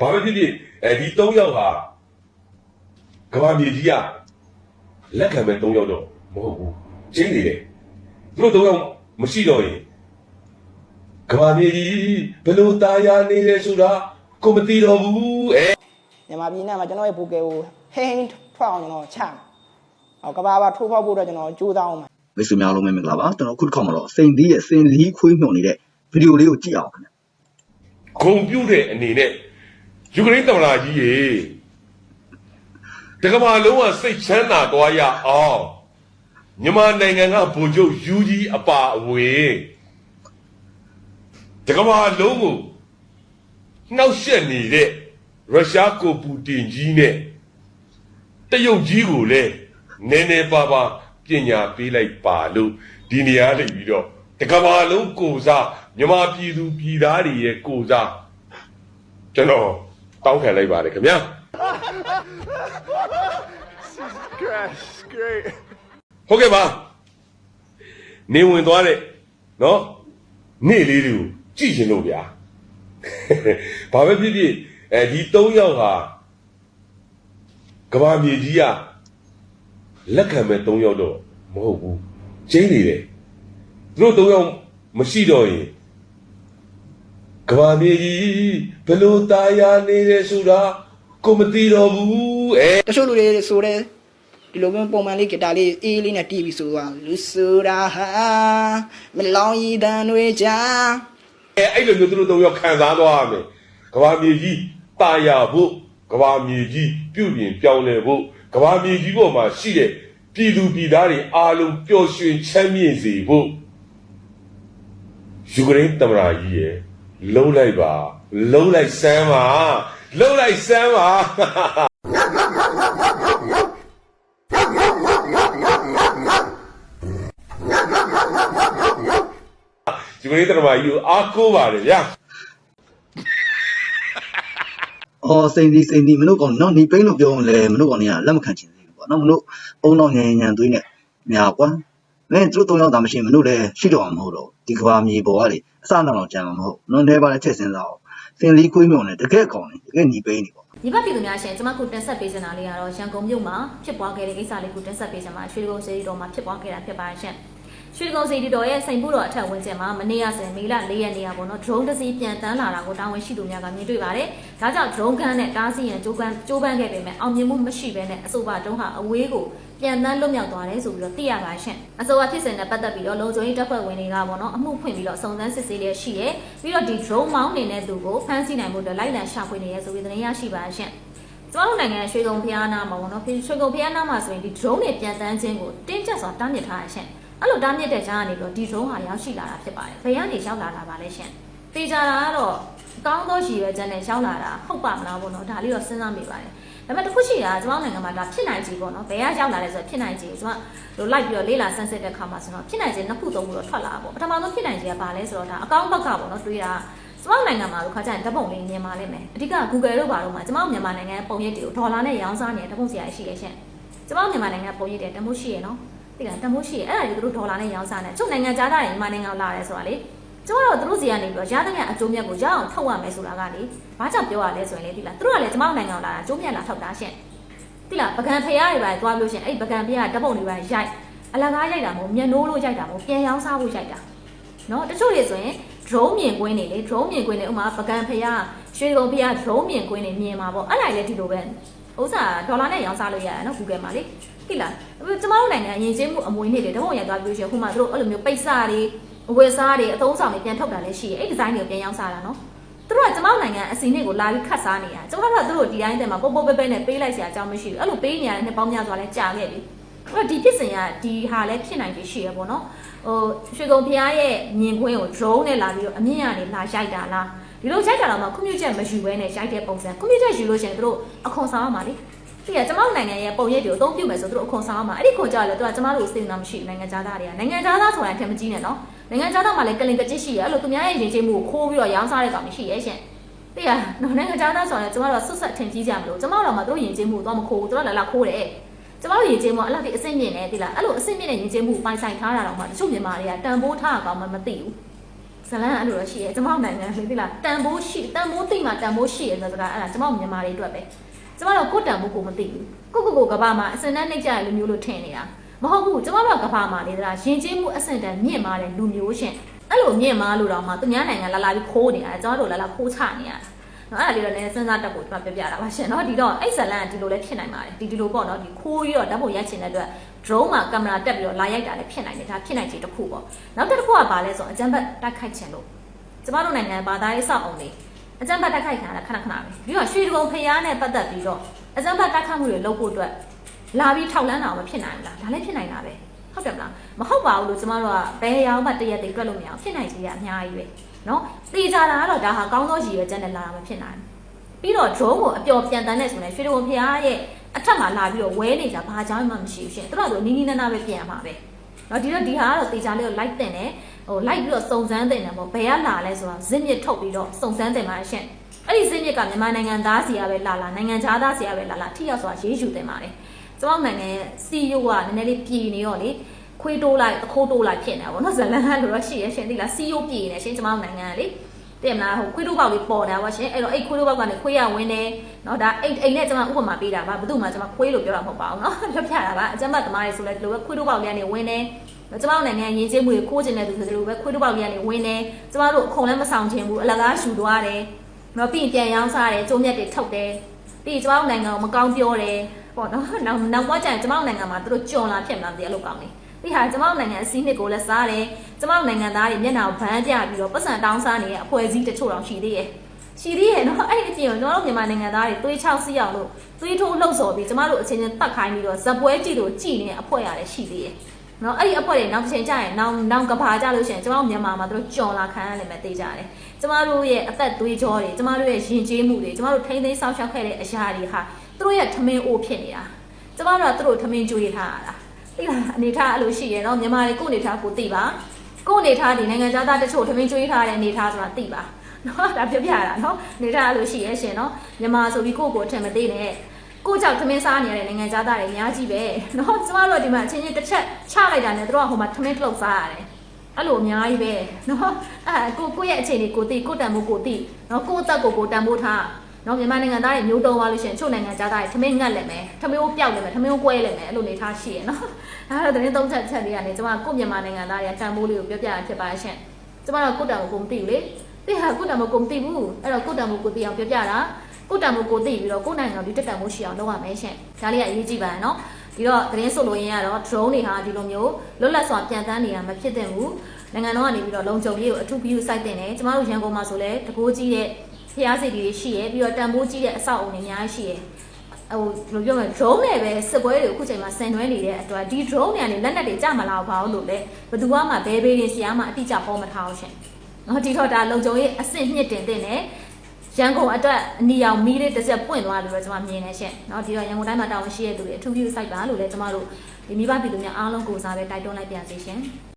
ဘာပဲဖြစ်ဖြစ်အဲဒီ၃ယောက်ဟာကဘာမြေကြီးကလက်ခံမဲ့၃ယောက်တော့မဟုတ်ဘူးကျင်းနေတယ်သူတို့၃ယောက်မရှိတော့ရင်ကဘာမြေကြီးဘယ်လိုตายာနေလဲဆိုတာကိုမသိတော့ဘူးအဲ မြန်မာပြည်နဲ့မှာကျွန်တော်ရဲ့ဘူကဲကိုဟိန်းဟိန်းထွက်အောင်ကျွန်တော်ချမှာဟောကဘာဘာထိုးဖောက်ဖို့တော့ကျွန်တော်ကြိုးစားအောင်ပါ မိတ်ဆွေများအားလုံးပဲမင်္ဂလာပါကျွန်တော်အခုတစ်ခါမှာတော့စိန်သီးရဲ့စိန်လီခွေးမြုံနေတဲ့ဗီဒီယိုလေးကိုကြည့်အောင်ခင်ဗျ ဂုံပြုတ်တဲ့အနေနဲ့ယူကရိန်းသမ္မတကြီးရေတကမာလုံးဝစိတ်ချမ်းသာသွားရအောင်မြန်မာနိုင်ငံကဗိုလ်ချုပ်ယူကြီးအပါအဝင်တကမာလုံးကိုနှောက်ယှက်နေတဲ့ရုရှားကိုပူတင်ကြီးနဲ့တရုတ်ကြီးကိုလည်းနည်းနည်းပါးပါးပညာပေးလိုက်ပါလို့ဒီနေရာနေပြီးတော့တကမာလုံးကိုစား မြန်မာပြည်သူပြည်သားတွေရဲ့ကိုစားကျွန်တော်တောင်းခံလိုက်ပါတယ်ခင်ဗျာ Crash, great. ဟုတ်ကဲ့ပါနေဝင်သွားတဲ့နော်နေ့လေးတွေကိုကြည့်ရှင်လို့ဗျာဘာပဲဖြစ်ဖြစ်အဲဒီ၃ယောက်ဟာကဘာမြေကြီးကလက်ခံမဲ့၃ယောက်တော့မဟုတ်ဘူးကျင်းနေတယ်သူတို့၃ယောက်မရှိတော့ရင် ကဘာမြေကြီးဘယ်လိုตายာနေလဲဆိုတာကိုမသိတော့ဘူးအဲ တချို့လူတွေဆိုတဲ့ဒီလိုမျိုးပုံမှန်လေးဂီတာလေးအေးလေးနဲ့တီးပြီးဆိုသွားလူဆိုတာဟာမလောင်ရည်တန်တွေကြာ အဲအဲ့လိုမျိုးသူတို့သုံးယောက်ခံစားသွားရမယ်ကဘာမြေကြီးตายရဖို့ကဘာမြေကြီးပြုပြင်ပြောင်းလဲဖို့ကဘာမြေကြီးပေါ်မှာရှိတဲ့ပြည်သူပြည်သားတွေအားလုံးပျော်ရွှင်ချမ်းမြေ့စေဖို့ယူကရိန်းသမ္မတကြီးရ ယ်လုံးလိုက်ပါလုံးလိုက်စမ်းပါလုံးလိုက်စမ်းပါယူကရိန်းသမ္မတကြီးကိုအားကိုးပါတယ်ဗျာအော်စိန်သီးစိန်သီးမတို့ကောင်နော်ဒီပိန်းလို့ပြောရင်လည်းမတို့ကောင်တွေကလက်မခံချင်သေးဘူးပေါ့နော်မတို့အုံတော့ညံညံသွေးနဲ့များကွာ မင်းတို့သုံးယောက်သာမရှိရင်မတို့လည်းရှိတော့မှာမဟုတ်တော့ဒီကဘာမြေပေါ်ကလေအစနောက်တော့ကြံမှာမဟုတ်နွန်သေးပါလေချက်စင်းစားအောင်စိန်လီခွေးမြုံနဲ့တကယ်ကောင်နေတကယ်ညီပိန်းနေပေါ့ဒီဘက်ပြည်သူများရှင်ကျွန်မခုတင်ဆက်ပေးချင်တာလေးကတော့ရန်ကုန်မြို့မှာဖြစ်ပွားခဲ့တဲ့ကိစ္စလေးကိုတင်ဆက်ပေးချင်ပါရွှေကုန်းစေတီတော်မှာဖြစ်ပွားခဲ့တာဖြစ်ပါရှင်ရွှေကုန်းစေတီတော်ရဲ့စိန်ဖို့တော်အထက်ဝန်းကျင်မှာမနေ့ကဆိုရင်မေလ၄ရက်နေ့ကပေါ့နော် drone တစ်စီးပြန်တန်းလာတာကိုတာဝန်ရှိသူများကမြင်တွေ့ပါတယ်ဒါကြောင့် drone ကန်းနဲ့တားဆီးရန်ကြိုးပမ်းကြိုးပမ်းခဲ့ပေမဲ့အောင်မြင်မှုမရှိဘဲနဲ့အဆိုပါတုံးဟာအဝေးကို ပြန်တန်းလွတ်မြောက်သွားတယ်ဆိုပြီးတော့သိရပါရှင်အဆိုပါဖြစ်စဉ်နဲ့ပတ်သက်ပြီးတော့လုံခြုံရေးတပ်ဖွဲ့ဝင်တွေကပေါ့နော်အမှုဖွင့်ပြီးတော့စုံစမ်းစစ်ဆေးလျက်ရှိရဲပြီးတော့ဒီ drone မောင်းနေတဲ့သူကိုဖမ်းဆီးနိုင်မှုအတွက်လိုက်လံရှာဖွေနေရဲဆိုပြီးသတင်းရရှိပါရှင်ကျမတို့နိုင်ငံရွှေကုံဖျားနာမှာပေါ့နော်ရွှေကုံဖျားနာမှာဆိုရင်ဒီ drone တွေပြန်တန်းခြင်းကိုတင်းကျပ်စွာတားမြစ်ထားရရှင်အဲ့လိုတားမြစ်တဲ့ကြားကနေပြီးတော့ဒီ drone ဟာရောက်ရှိလာတာဖြစ်ပါတယ်ဘယ်ကနေရောက်လာတာပါလဲရှင်တေချာတာကတော့ကောင်းသောရည်ရွယ်ချက်နဲ့ရောက်လာတာဟုတ်ပါမလားပေါ့နော်ဒါလေးတော့စဉ်းစားမိပါတယ် ဒါပေမဲ့တစ်ခုရှိတာကကျမတို့နိုင်ငံမှာဒါဖြစ်နိုင်ကြီးပေါ့နော်ဘယ်ကရောက်လာလဲဆိုတော့ဖြစ်နိုင်ကြီးကျမတို့လိုက်ပြီးတော့လေးလာဆန်းစစ်တဲ့ခါမှာဆိုတော့ဖြစ်နိုင်ကြီးနှစ်ခုသုံးခုတော့ထွက်လာတာပေါ့ပထမဆုံးဖြစ်နိုင်ကြီးကဘာလဲဆိုတော့ဒါအကောင့်ဘက်ကပေါ့နော်တွေးတာကျမတို့နိုင်ငံမှာတော့ခါကျရင်ဓာတ်ပုံလေးမြင်ပါလိမ့်မယ်အဓိက Google တို့ဘာလို့မှာကျမတို့မြန်မာနိုင်ငံပုံရိပ်တွေကိုဒေါ်လာနဲ့ရောင်းစားနေတဲ့ဓာတ်ပုံဆရာရှိရရှင်ကျမတို့မြန်မာနိုင်ငံပုံရိပ်တွေတမိုးရှိရနော်သိလားတမိုးရှိရအဲ့ဒါကြီးတို့ဒေါ်လာနဲ့ရောင်းစားနေချုပ်နိုင်ငံသားတွေမြန်မာနိုင်ငံလာရဲဆိုတာလေ ကျမတို့တို့စီကနေပြီးတော့ရသမျှအကျိုးမြတ်ကိုရအောင်ထုတ်ရမယ်ဆိုတာကလေဘာကြောင့်ပြောရလဲဆိုရင်လေသိလားသူတို့ကလည်းကျမတို့နိုင်ငံလာတာအကျိုးမြတ်လာထုတ်တာရှင်သိလားပကံဖရားတွေပါသွားလို့ရှင်အဲ့ပကံဖရားဓာတ်ပုံတွေပါရိုက်အလကားရိုက်တာမဟုတ်မျက်နှိုးလို့ရိုက်တာမဟုတ်ပြန်ရောင်းစားဖို့ရိုက်တာနော်တချို့တွေဆိုရင် drone မြင်ကွင်းနေလေ drone မြင်ကွင်းနေဥမာပကံဖျားရွှေကုံဖျား drone မြင်ကွင်းနေမြင်မှာပေါ့အဲ့ဒါလည်းဒီလိုပဲဥစ္စာဒေါ်လာနဲ့ရောင်းစားလို့ရတာနော် Google မှာလေသိလားကျမတို့နိုင်ငံအရင်ချင်းမှုအမွေနေ့တွေတပုံရိုက်သွားပြီးလို့ရှိရင်ဟိုမှာသူတို့အဲ့လိုမျိုးပိတ်စာတွေ အဝယ်စားတွေအသုံးဆောင်တွေပြန်ထုတ်တာလည်းရှိရဲ့အဲ့ဒီဇိုင်းတွေကိုပြန်ရောင်းစားတာနော်သူတို့ကကျမတို့နိုင်ငံအစီအနစ်ကိုလာပြီးခတ်စားနေတာကျမတို့ကသူတို့ဒီတိုင်းတည်းမှာပုတ်ပုတ်ပဲပဲနဲ့ပေးလိုက်စရာအကြောင်းမရှိဘူးအဲ့လိုပေးနေရတဲ့နှစ်ပေါင်းများစွာလဲကြာခဲ့ပြီအဲ့တော့ဒီဖြစ်စဉ်ကဒီဟာလည်းဖြစ်နိုင်ပြီရှိရပေါ့နော်ဟိုရွှေကုံဖျားရဲ့မြင်ကွင်းကို drone နဲ့လာပြီးတော့အမြင့်ကနေလာရိုက်တာလားဒီလိုရိုက်တာတော့မှခွင့်ပြုချက်မယူဘဲနဲ့ရိုက်တဲ့ပုံစံခွင့်ပြုချက်ယူလို့ရှိရင်တို့အခွန်ဆောင်ရမှာလေဒီကကျမတို့နိုင်ငံရဲ့ပုံရိပ်တွေကိုအသုံးပြုမယ်ဆိုတို့အခွန်ဆောင်ရမှာအဲ့ဒီခွန်ကြလည်းတို့ကကျမတို့စိတ်နာမရှိဘူးနိုင်ငံသားတွေကနိုင်ငံသားသားဆိုတာထင်မကြီးနဲ့နော် နိုင်ငံသားသားမှလည်းကလင်ကကြစ်ရှိရအဲ့လိုသူများရဲ့ရင်ချင်းမှုကိုခိုးပြီးတော့ရောင်းစားတဲ့ကောင်ရှိရဲ့ရှင်တိရနော်နိုင်ငံသားသားဆိုရင်ကျမတို့ဆွတ်ဆက်ထင်ကြီးကြမလို့ကျမတို့တော့မှတို့ရင်ချင်းမှုတော့မခိုးဘူးတို့ကလည်းလာခိုးတယ်ကျမတို့ရင်ကျင်းမှုအဲ့လောက်ဒီအဆင့်မြင့်နေသီလားအဲ့လိုအဆင့်မြင့်တဲ့ရင်ကျင်းမှုပိုင်ဆိုင်ထားတာတော့မှတချို့မြန်မာတွေကတန်ဖိုးထားတာကောင်းမှမသိဘူးဇလန်းအဲ့လိုတော့ရှိရဲကျမတို့နိုင်ငံလေးသိလားတန်ဖိုးရှိတန်ဖိုးသိမှတန်ဖိုးရှိရဲဆိုတော့အဲ့ဒါကျမတို့မြန်မာတွေအတွက်ပဲကျမတို့ကိုယ်တန်ဖိုးကိုမသိဘူးကိုကိုကိုကဘာမှာအစင်တန်းနှိမ့်ကြရလူမျိုးလို့ထင်နေတာ မဟုတ်ဘူးကျမတို့ကဘာမှနေသလားယဉ်ကျေးမှုအဆင့်တန်းမြင့်မားတဲ့လူမျိုးရှင်အဲ့လိုမြင့်မားလို့တော့မှသူများနိုင်ငံလာလာပြီးခိုးနေတာကျမတို့လာလာခိုးချနေရတယ်နော်အဲ့ဒါလေးတော့လည်းစဉ်းစားတတ်ဖို့ကျွန်မပြပြတာပါရှင်နော်ဒီတော့အဲ့ဇလန်ကဒီလိုလည်းဖြစ်နိုင်ပါတယ်ဒီဒီလိုပေါ့နော်ဒီခိုးပြီးတော့ဓာတ်ပုံရိုက်ချင်တဲ့အတွက် drone မှာကင်မရာတက်ပြီးတော့လာရိုက်တာလည်းဖြစ်နိုင်တယ်ဒါဖြစ်နိုင်ခြေတစ်ခုပေါ့နောက်တစ်ခုကဘာလဲဆိုတော့အကြမ်းဖက်တိုက်ခိုက်ခြင်းလို့ကျမတို့နိုင်ငံဘာသာရေးစောင့်အောင်လေးအကြမ်းဖက်တိုက်ခိုက်ခံရတာခဏခဏပဲပြီးတော့ရွှေဒဂုံဖျားနဲ့ပတ်သက်ပြီးတော့အကြမ်းဖက်တိုက်ခိုက်မှုတွေလုပ်ဖို့အတွက် လာပြီးထောက်လန်းတာမဖြစ်နိုင်ဘူးလားဒါလည်းဖြစ်နိုင်တာပဲဟုတ်တယ်မလားမဟုတ်ပါဘူးလို့ကျမတို့ကဘယ်ရောမှတရက်တည်းတွက်လို့မရအောင်ဖြစ်နိုင်သေးရအများကြီးပဲနော်တေချာတာကတော့ဒါဟာကောင်းသောရည်ရွယ်ချက်နဲ့လာတာမဖြစ်နိုင်ဘူးပြီးတော့ drone ကိုအပျော်ပြန်တန်းနဲ့ဆိုရင်ရွှေတော်ဖရားရဲ့အထက်မှာလာပြီးတော့ဝဲနေကြဘာကြောင့်မှမရှိဘူးရှင်သူတို့ကနီးနီးနားနားပဲပြန်ပါပဲနော်ဒီတော့ဒီဟာကတော့တေချာလေးကို light တင်တယ်ဟို light ပြီးတော့စုံစမ်းတင်တယ်ပေါ့ဘယ်ကလာလဲဆိုတာဇစ်မြစ်ထုတ်ပြီးတော့စုံစမ်းတင်ပါရှင်အဲ့ဒီဇစ်မြစ်ကမြန်မာနိုင်ငံသားစီကပဲလာလာနိုင်ငံခြားသားစီကပဲလာလာထိရောက်စွာရေးယူတင်ပါတယ်။ ကျွန်တော်နိုင်ငံရဲ့ CEO ကနည်းနည်းလေးပြည်နေတော့လေခွေးတိုးလိုက်အခိုးတိုးလိုက်ဖြစ်နေတာပေါ့နော်ဇလန်ကလိုတော့ရှိရရှင်သိလား CEO ပြည်နေရှင်ကျွန်တော်နိုင်ငံကလေတည်မလားဟိုခွေးတိုးပေါက်လေးပေါ်တာပါရှင်အဲ့တော့အဲ့ခွေးတိုးပေါက်ကနေခွေးရဝင်နေเนาะဒါအိတ်အိတ်နဲ့ကျွန်မဥပမာပေးတာပါဘယ်သူမှကျွန်မခွေးလို့ပြောတာမဟုတ်ပါဘူးเนาะပြပြတာပါအကျမ်းပတ်သမားတွေဆိုလဲဒီလိုပဲခွေးတိုးပေါက်လေးကနေဝင်နေကျမတို့နိုင်ငံရင်းချင်းမှုတွေခိုးကျင်တဲ့သူဆိုလိုပဲခွေးတိုးပေါက်လေးကနေဝင်နေကျမတို့အခုံလည်းမဆောင်ချင်ဘူးအလကားရှူသွားတယ်နော်ပြီးရင်ပြန်ရောင်းစားတယ်ကျုံးမြက်တွေထုတ်တယ် ပြီးရင်ကျမတို့နိုင်ငံကိုမကောင်းပြောတယ်ပေါ့နော်နောက်နောက်ပွားကျရင်ကျမတို့နိုင်ငံမှာသူတို့ကြုံလာဖြစ်မလားမသိအဲ့လိုကောင်းနေပြီးဟာကျမတို့နိုင်ငံအစည်းနှစ်ကိုလည်းစားတယ်ကျမတို့နိုင်ငံသားတွေမျက်နှာကိုဗန်းပြပြီးတော့ပတ်စံတောင်းစားနေတဲ့အဖွဲ့အစည်းတချို့တောင်ရှိသေးရဲ့ရှိသေးရဲ့နော်အဲ့ဒီအပြင်ကိုကျွန်တော်တို့မြန်မာနိုင်ငံသားတွေသွေးချောက်စီးအောင်လို့သွေးထိုးလှုပ်ဆော်ပြီးကျမတို့အချင်းချင်းတတ်ခိုင်းပြီးတော့ဇက်ပွဲကြည့်လို့ကြည်နေတဲ့အဖွဲ့ရတယ်ရှိသေးရဲ့ နော်အဲ့ဒီအဖွဲ့တွေနောက်တစ်ချိန်ကျရင်နောင်နောင်ကဘာကြလို့ရှိရင်ကျမတို့မြန်မာမှာသူတို့ကြော်လာခံရနိုင်မယ်သိကြတယ်ကျမတို့ရဲ့အသက်သွေးကြောတွေကျမတို့ရဲ့ယဉ်ကျေးမှုတွေကျမတို့ထိန်းသိမ်းစောင့်ရှောက်ခဲ့တဲ့အရာတွေဟာသူတို့ရဲ့ထမင်းအိုးဖြစ်နေတာကျမတို့ကသူတို့ထမင်းကြွေးထားရတာသိလားအနေထားအဲ့လိုရှိရဲ့နော်မြန်မာတွေကိုအနေထားကိုသိပါကိုအနေထားဒီနိုင်ငံသားတချို့ထမင်းကြွေးထားတဲ့အနေထားဆိုတာသိပါနော်ဒါပြပြတာနော်အနေထားအဲ့လိုရှိရဲ့ရှင်နော်မြန်မာဆိုပြီးကိုယ့်ကိုယ်ထင်မသိနဲ့ ကိုကြောက်သမင်းစားနေရတဲ့နိုင်ငံသားတွေအများကြီးပဲเนาะကျမတို့ဒီမှာအချင်းချင်းတစ်ချက်ချလိုက်တာနဲ့တို့ကဟိုမှာသမင်းထုတ်စားရတယ်အဲ့လိုအများကြီးပဲเนาะအဲကိုကိုရဲ့အခြေအနေကိုသိကိုတန်ဖို့ကိုသိเนาะကိုအသက်ကိုကိုတန်ဖို့ထားနော်မြန်မာနိုင်ငံသားတွေမျိုးတုံးသွားလို့ရှိရင်ချို့နိုင်ငံသားတွေထမင်းငတ်လည်းမယ်ထမင်းကိုပျောက်လည်းမယ်ထမင်းကိုကွဲလည်းမယ်အဲ့လိုနေထားရှိရနော်ဒါတော့သတင်းသုံးချက်ချက်လေးကနေကျွန်မကိုမြန်မာနိုင်ငံသားတွေကတန်ဖိုးလေးကိုပြောပြရဖြစ်ပါရှင်ကျွန်မတော့ကိုတန်ကိုကိုမသိဘူးလေသိဟာကိုတန်ကိုကိုမသိဘူးအဲ့တော့ကိုတန်ကိုကိုသိအောင်ပြောပြတာ ကိုတန်ကိုကိုသိပြီးတော့ကိုနိုင်ငံဒီတက်တန်မိုးရှိအောင်လုပ်ရမယ်ရှင်ဒါလေးကအရေးကြီးပါနော်ဒီတော့သတင်းဆိုလို့ရင်းကတော့ drone တွေဟာဒီလိုမျိုးလွတ်လပ်စွာပြန်တန်းနေတာမဖြစ်သင့်ဘူးနိုင်ငံတော်ကနေပြီးတော့လုံခြုံရေးကိုအထူးပြုစိုက်တင်တယ်ကျမတို့ရန်ကုန်မှာဆိုလဲတကိုးကြီးတဲ့ဖျားစီတွေရှိရပြီးတော့တန်ဖိုးကြီးတဲ့အဆောက်အုံတွေအများကြီးရှိရဟိုဘယ်လိုပြောမလဲ drone နဲ့ပဲစစ်ပွဲတွေကိုအခုချိန်မှာဆင်နွှဲနေတဲ့အတွက်ဒီ drone တွေကနေလက်နက်တွေကြမလာဘူးလို့လဲဘယ်သူမှဘဲဘေးတွေဆရာမှအတိအကျပေါ်မထားအောင်ရှင်နော်ဒီတော့ဒါလုံခြုံရေးအဆင့်မြင့်တင်တဲ့နဲ့ ရန်ကုန်အတွက်အနီရောင်မီးလေးတစ်စက်ပွင့်သွားလို့တော့ကျွန်မမြင်နေရှင်เนาะဒီတော့ရန်ကုန်တိုင်းမှာတာဝန်ရှိတဲ့သူတွေအထူးပြုစိုက်ပါလို့လည်းကျွန်မတို့ဒီမိဘပြည်သူများအားလုံးကိုစားပဲတိုက်တွန်းလိုက်ပြန်စီရှင်